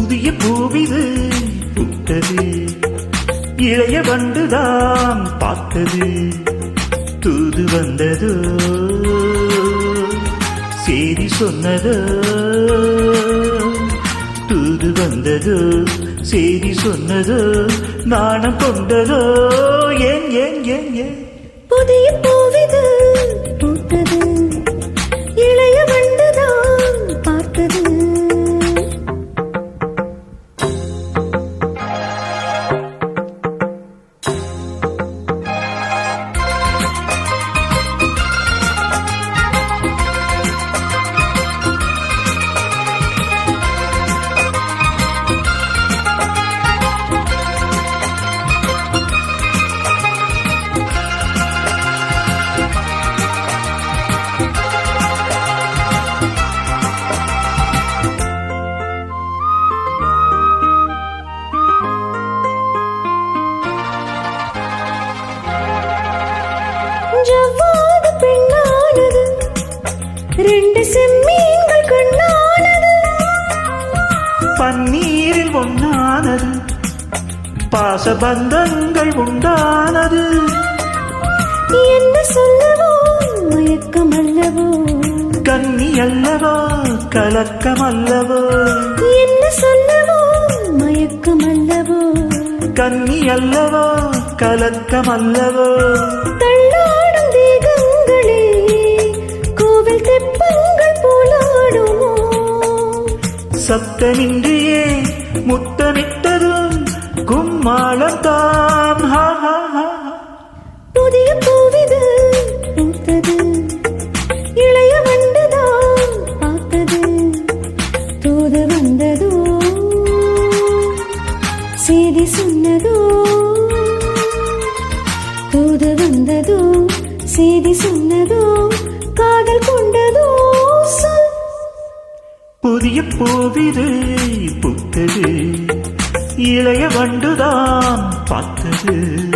புதிய பூவிது புட்டது இளைய வண்டுதான் பார்த்தது. தூது வந்ததோ? செய்தி சொன்னதோ? தூது வந்ததோ? செய்தி சொன்னதோ? நாணம் கொண்டதோ? ஏன் ஏன் ஏன் ஏன்? புதிய பூவிது செம்மீன்கள் கண்ணானது. பன்னீரில் ஒன்னானது பாசபந்தங்கள் உண்டானது. என்ன சொல்லவோ மயக்கம் அல்லவோ கன்னி அல்லவோ கலக்கம் அல்லவோ என்ன சொல்லவோ மயக்கம் அல்லவோ கன்னி அல்லவோ கலக்கம் அல்லவோ சப்தமின்றியே முத்தமிட்டதும் கும்மாளம் தான். புதிய பூவிது பூத்தது இளைய வண்டுதான் பார்த்தது தூது வந்ததோ செய்தி சொன்னதோ தூது வந்ததோ செய்தி சொன்னதோ காதல் கொண்டதோ புதிய போவிது புத்தது. இளைய வண்டுதான் பார்த்தது.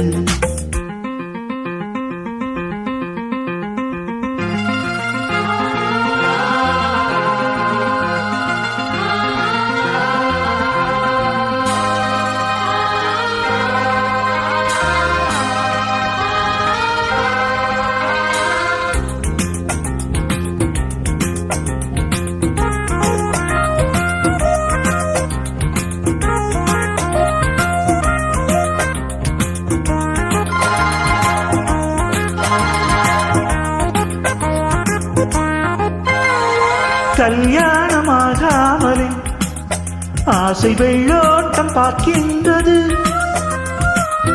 கல்யாணமாகாமலே ஆசை வெள்ளோட்டம் பார்க்கின்றது.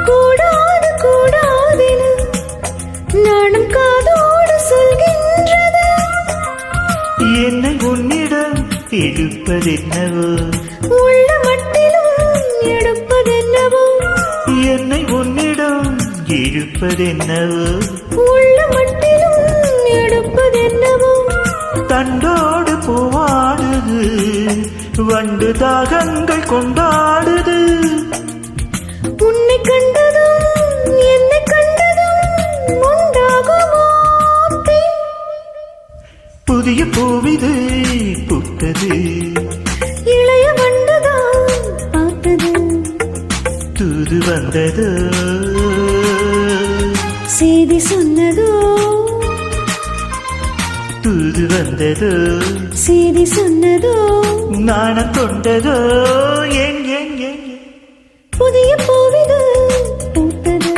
கூடாது கூடாதென நானும் காதோடு சொல்கின்றது. என்னை உன்னிடம் எடுப்பதென்னவோ? உள்ள மட்டிலும் எடுப்பதென்னவோ? என்னை உன்னிடம் இழுப்பதென்னவோ உள்ள மட்டிலும் எடுப்பதென்னவோ? தண்டோடு பூவாடுது வண்டு தாகங்கள் கொண்டாடுது. உன்னை கண்டதும் என்னை கண்டதும் உண்டாகுமோ? புதிய பூவிது புத்தது. இளைய வண்டுதான் பார்த்தது. தூது வந்தது. செய்தி சொன்னதோ தூது வந்தது. செய்தி சொன்னதோ? நாணம் கொண்டதோ ஏன் ஏன் ஏன்? புதிய பூவிது? பூத்தது?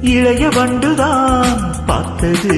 இளைய வண்டுதான் பார்த்தது.